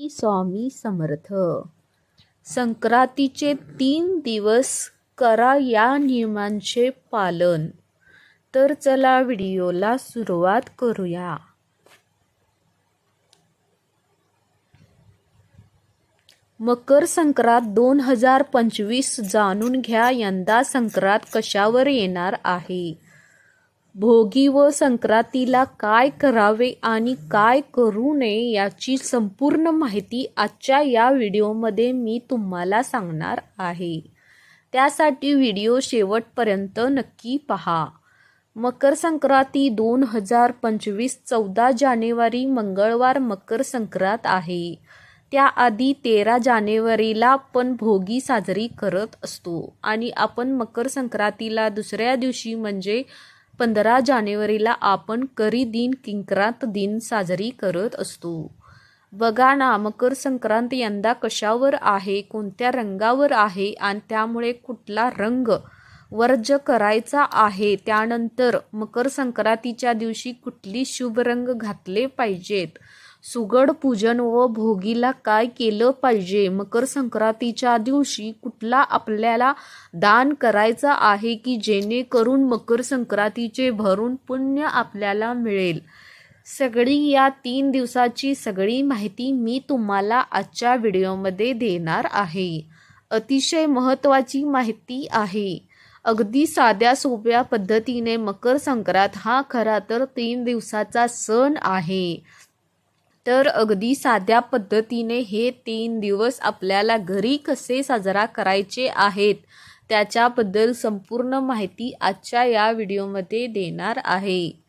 स्वामी समर्थ. संक्रांतीचे तीन दिवस करा या नियमांचे पालन. तर चला व्हिडिओला सुरुवात करूया. मकर संक्रांत दोन हजार पंचवीस जाणून घ्या यंदा संक्रांत कशावर येणार आहे. भोगी व संक्रांतीला काय करावे आणि काय करू नये याची संपूर्ण माहिती आजच्या या व्हिडिओमध्ये मी तुम्हाला सांगणार आहे. त्यासाठी व्हिडिओ शेवटपर्यंत नक्की पहा. मकर संक्रांती दोन हजार पंचवीस चौदा जानेवारी मंगळवार मकर संक्रांत आहे. त्याआधी तेरा जानेवारीला आपण भोगी साजरी करत असतो आणि आपण मकर संक्रांतीला दुसऱ्या दिवशी म्हणजे पंधरा जानेवारीला आपण करी दिन किंक्रांत दिन साजरी करत असतो. बघा ना मकर संक्रांत यंदा कशावर आहे कोणत्या रंगावर आहे आणि त्यामुळे कुठला रंग वर्ज करायचा आहे? त्यानंतर मकर संक्रांतीच्या दिवशी कुठली शुभ रंग घातले पाहिजेत? सुगड पूजन व भोगीला काय केलं पाहिजे? मकर संक्रांतीच्या दिवशी कुठला आपल्याला दान करायचा आहे की जेणेकरून मकर संक्रांतीचे भरून पुण्य आपल्याला मिळेल? सगळी या तीन दिवसाची सगळी माहिती मी तुम्हाला आजच्या व्हिडिओमध्ये देणार आहे. अतिशय महत्त्वाची माहिती आहे. अगदी साध्या सोप्या पद्धतीने मकर संक्रांत हा खरा तर तीन दिवसाचा सण आहे. तर अगदी साध्या पद्धतीने हे तीन दिवस आपल्याला घरी कसे साजरा करायचे आहेत त्याच्याबद्दल संपूर्ण माहिती आजच्या या व्हिडिओमध्ये देणार आहे.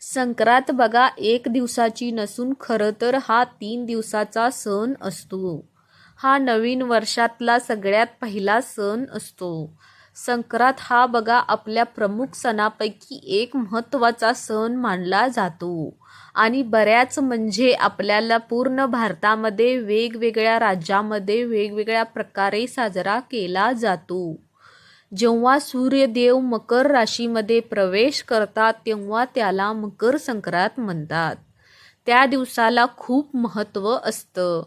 संक्रांत बघा एक दिवसाची नसून खरं तर हा तीन दिवसाचा सण असतो. हा नवीन वर्षातला सगळ्यात पहिला सण असतो. संक्रांत हा बघा आपल्या प्रमुख सणापैकी एक महत्त्वाचा सण मानला जातो. आणि बऱ्याच म्हणजे आपल्याला पूर्ण भारतामध्ये वेगवेगळ्या राज्यामध्ये वेगवेगळ्या प्रकारे साजरा केला जातो. जेव्हा सूर्यदेव मकर राशीमध्ये प्रवेश करतात तेव्हा त्याला मकर संक्रांत म्हणतात. त्या दिवसाला खूप महत्त्व असतं.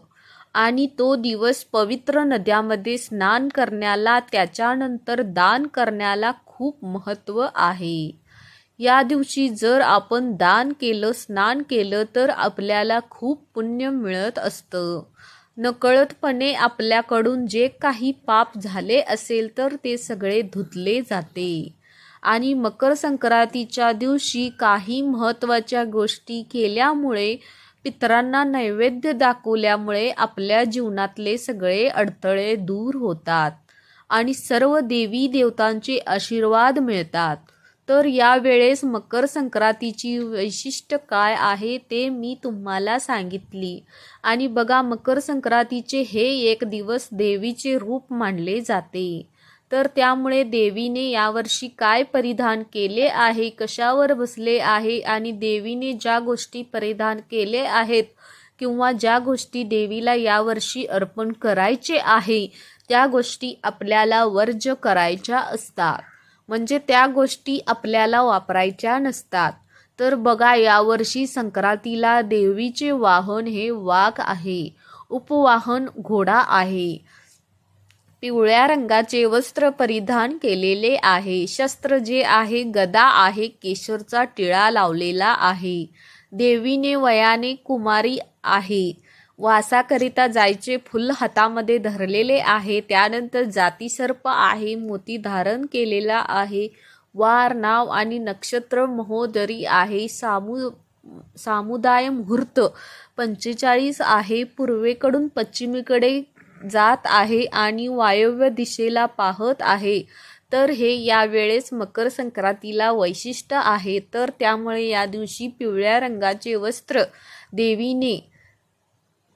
आणि तो दिवस पवित्र नद्यामध्ये स्नान करण्याला त्याच्यानंतर दान करण्याला खूप महत्त्व आहे. या दिवशी जर आपण दान केलं स्नान केलं तर आपल्याला खूप पुण्य मिळत असतं. नकळतपणे आपल्याकडून जे काही पाप झाले असेल तर ते सगळे धुतले जाते. आणि मकर संक्रांतीच्या दिवशी काही महत्त्वाच्या गोष्टी केल्यामुळे पितरांना नैवेद्य दाखवल्यामुळे आपल्या जीवनातले सगळे अडथळे दूर होतात आणि सर्व देवी देवतांचे आशीर्वाद मिळतात. तर यावेळेस मकर संक्रांतीची वैशिष्ट्य काय आहे ते मी तुम्हाला सांगितली. आणि बघा मकर संक्रांतीचे हे एक दिवस देवीचे रूप मानले जाते. तर त्यामुळे देवीने यावर्षी काय परिधान केले आहे कशावर बसले आहे आणि देवीने ज्या गोष्टी परिधान केले आहेत किंवा ज्या गोष्टी देवीला यावर्षी अर्पण करायचे आहे त्या गोष्टी आपल्याला वर्ज करायच्या असतात. म्हणजे त्या गोष्टी आपल्याला वापरायच्या नसतात. तर बघा यावर्षी संक्रांतीला देवीचे वाहन हे वाघ आहे. उपवाहन घोडा आहे. पिवळ्या रंगाचे वस्त्र परिधान केलेले आहे. शस्त्र जे आहे गदा आहे केशरचा टिळा लावलेला आहे. देवीने वयाने कुमारी आहे. वासाकरिता जायचे फुल हातामध्ये धरलेले आहे. त्यानंतर जातीसर्प आहे मोती धारण केलेला आहे. वार नाव आणि नक्षत्र महोदरी आहे. सामु सामुदाय मुहूर्त पंचेचाळीस आहे. पूर्वेकडून पश्चिमेकडे जात आहे आणि वायव्य दिशेला पाहत आहे. तर हे यावेळेस मकर संक्रांतीला वैशिष्ट्य आहे. तर त्यामुळे या दिवशी पिवळ्या रंगाचे वस्त्र देवीने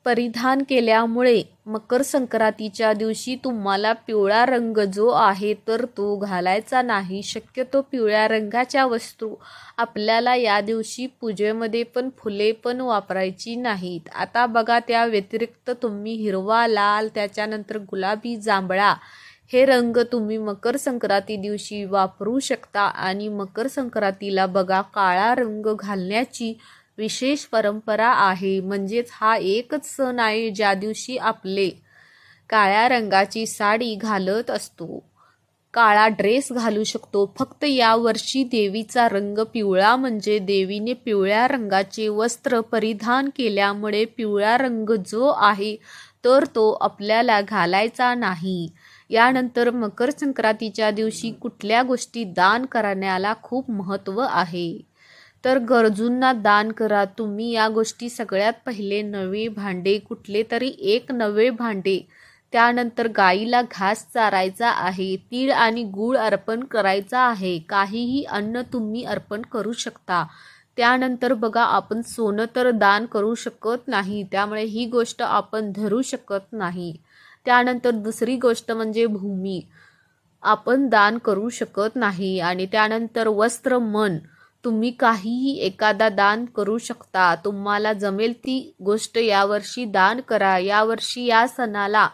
परिधान केल्यामुळे मकर संक्रांतीच्या दिवशी तुम्हाला पिवळा रंग जो आहे तर तो घालायचा नाही. शक्यतो पिवळ्या रंगाच्या वस्तू आपल्याला या दिवशी पूजेमध्ये पण फुले पण वापरायची नाहीत. आता बघा त्या व्यतिरिक्त तुम्ही हिरवा लाल त्याच्यानंतर गुलाबी जांभळा हे रंग तुम्ही मकर संक्रांती दिवशी वापरू शकता. आणि मकर संक्रांतीला बघा काळा रंग घालण्याची विशेष परंपरा आहे. म्हणजेच हा एकच सण आहे ज्या दिवशी आपले काळ्या रंगाची साडी घालत असतो. काळा ड्रेस घालू शकतो. फक्त यावर्षी देवीचा रंग पिवळा म्हणजे देवीने पिवळ्या रंगाचे वस्त्र परिधान केल्यामुळे पिवळा रंग जो आहे तर तो आपल्याला घालायचा नाही. यानंतर मकर संक्रांतीच्या दिवशी कुठल्या गोष्टी दान करण्याला खूप महत्त्व आहे? तर गरजूंना दान करा. तुम्ही या गोष्टी सगळ्यात पहिले नवे भांडे कुठले तरी एक नवे भांडे. त्यानंतर गाईला घास चारायचा आहे तीळ आणि गूळ अर्पण करायचा आहे. काहीही अन्न तुम्ही अर्पण करू शकता. त्यानंतर बघा आपण सोनं तर दान करू शकत नाही त्यामुळे ही गोष्ट आपण धरू शकत नाही. त्यानंतर दुसरी गोष्ट म्हणजे भूमी. आपण दान करू शकत नाही आणि त्यानंतर वस्त्र मन. तुम्ही काहीही एखादा दान करू शकता. तुम्हाला जमेल ती गोष्ट यावर्षी दान करा. यावर्षी या सणाला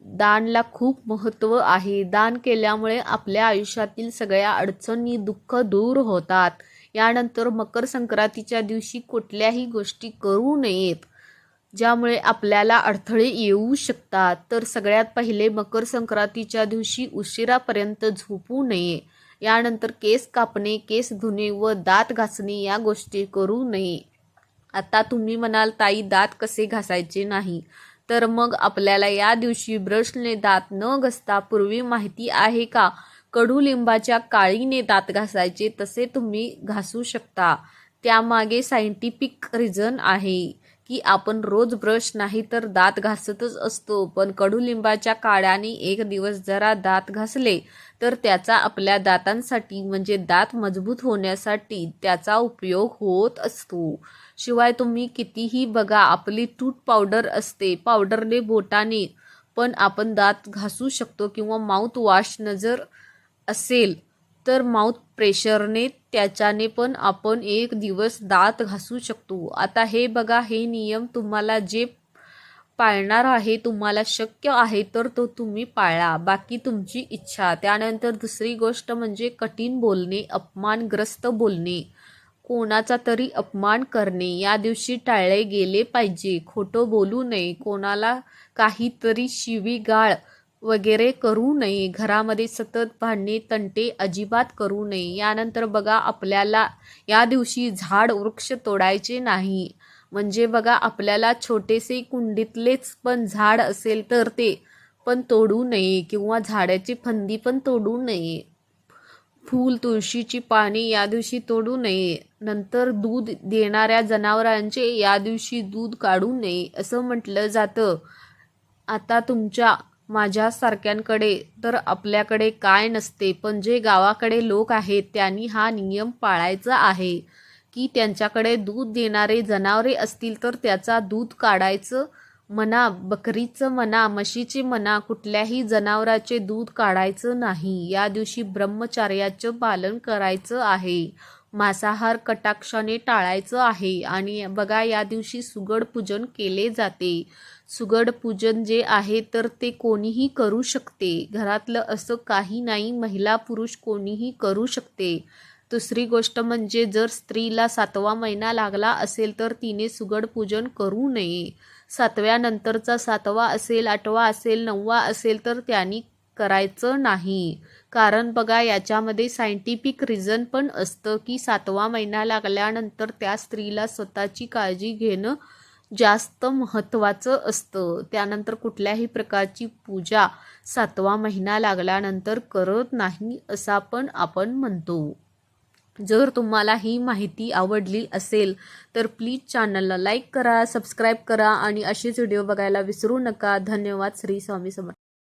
दानला खूप महत्त्व आहे. दान केल्यामुळे आपल्या आयुष्यातील सगळ्या अडचणी दुःख दूर होतात. यानंतर मकर संक्रांतीच्या दिवशी कुठल्याही गोष्टी करू नयेत ज्यामुळे आपल्याला अडथळे येऊ शकतात. तर सगळ्यात पहिले मकर संक्रांतीच्या दिवशी उशिरापर्यंत झोपू नये. यानंतर केस कापणे केस धुणे व दात घासणे या गोष्टी करू नये. आता तुम्ही म्हणाल ताई दात कसे घासायचे नाही? तर मग आपल्याला या दिवशी ब्रशने दात न घसता पूर्वी माहिती आहे का? कडुलिंबाच्या काळीने दात घासायचे तसे तुम्ही घासू शकता. त्यामागे सायंटिफिक रिझन आहे. की आपण रोज ब्रश नाही तर दात घासतच असतो. पण कडुलिंबाच्या काळ्याने एक दिवस जरा दात घासले तर त्याचा आपल्या दातांसाठी म्हणजे दात मजबूत होण्यासाठी त्याचा उपयोग होत असतो. शिवाय तुम्ही कितीही बघा आपली टूथ पावडर असते पावडरने बोटाने पण आपण दात घासू शकतो किंवा माउथ वॉश नजर असेल तर माउथ प्रेशरने त्याच्याने पण आपण एक दिवस दात घासू शकतो. आता हे बघा हे नियम तुम्हाला जे पाळणार आहे तुम्हाला शक्य आहे तर तो तुम्ही पाळा. बाकी तुमची इच्छा. त्यानंतर दुसरी गोष्ट म्हणजे कठीण बोलणे अपमानग्रस्त बोलणे. कोणाचा तरी अपमान करणे. या दिवशी टाळले गेले पाहिजे. खोटं बोलू नये. कोणाला काहीतरी शिवीगाळ वगैरे करू नये. घरामध्ये सतत भांडणे तंटे अजिबात करू नये. यानंतर बघा आपल्याला या दिवशी झाड वृक्ष तोडायचे नाही. म्हणजे बघा आपल्याला छोटेसे कुंडीतलेच पण झाड असेल तर ते पण तोडू नये किंवा झाडाची फांदी पण तोडू नये. फूल तुळशीची पाने या दिवशी तोडू नये. नंतर दूध देणाऱ्या जनावरांचे या दिवशी दूध काढू नये असं म्हटलं जातं. आता तुमच्या माझ्यासारख्यांकडे तर आपल्याकडे काय नसते पण जे गावाकडे लोक आहेत त्यांनी हा नियम पाळायचा आहे. की त्यांच्याकडे दूध देणारे जनावरे असतील तर त्याचा दूध काढायचं म्हणा बकरीचं म्हणा म्हशीचे म्हणा कुठल्याही जनावराचे दूध काढायचं नाही. या दिवशी ब्रह्मचार्याचं पालन करायचं आहे. मांसाहार कटाक्षाने टाळायचं आहे. आणि बघा या दिवशी सुगड पूजन केले जाते. सुगड पूजन जे आहे तर ते कोणीही करू शकते. घरातलं असं काही नाही महिला पुरुष कोणीही करू शकते. दुसरी गोष्ट म्हणजे जर स्त्रीला सातवा महिना लागला असेल तर तिने सुगड पूजन करू नये. सातव्यानंतरचा सातवा असेल आठवा असेल नववा असेल तर त्यांनी करायचं नाही. कारण बघा याच्यामध्ये सायंटिफिक रिझन पण असतं की सातवा महिना लागल्यानंतर त्या स्त्रीला स्वतःची काळजी घेणं जास्त महत्त्वाचं असतं. त्यानंतर कुठल्याही प्रकारची पूजा सातवा महिना लागल्यानंतर करत नाही असा पण आपण म्हणतो. जर तुम्हाला ही माहिती आवडली असेल तर प्लीज चॅनलला लाईक करा सबस्क्राईब करा आणि असेच व्हिडिओ बघायला विसरू नका. धन्यवाद श्री स्वामी समर्थ.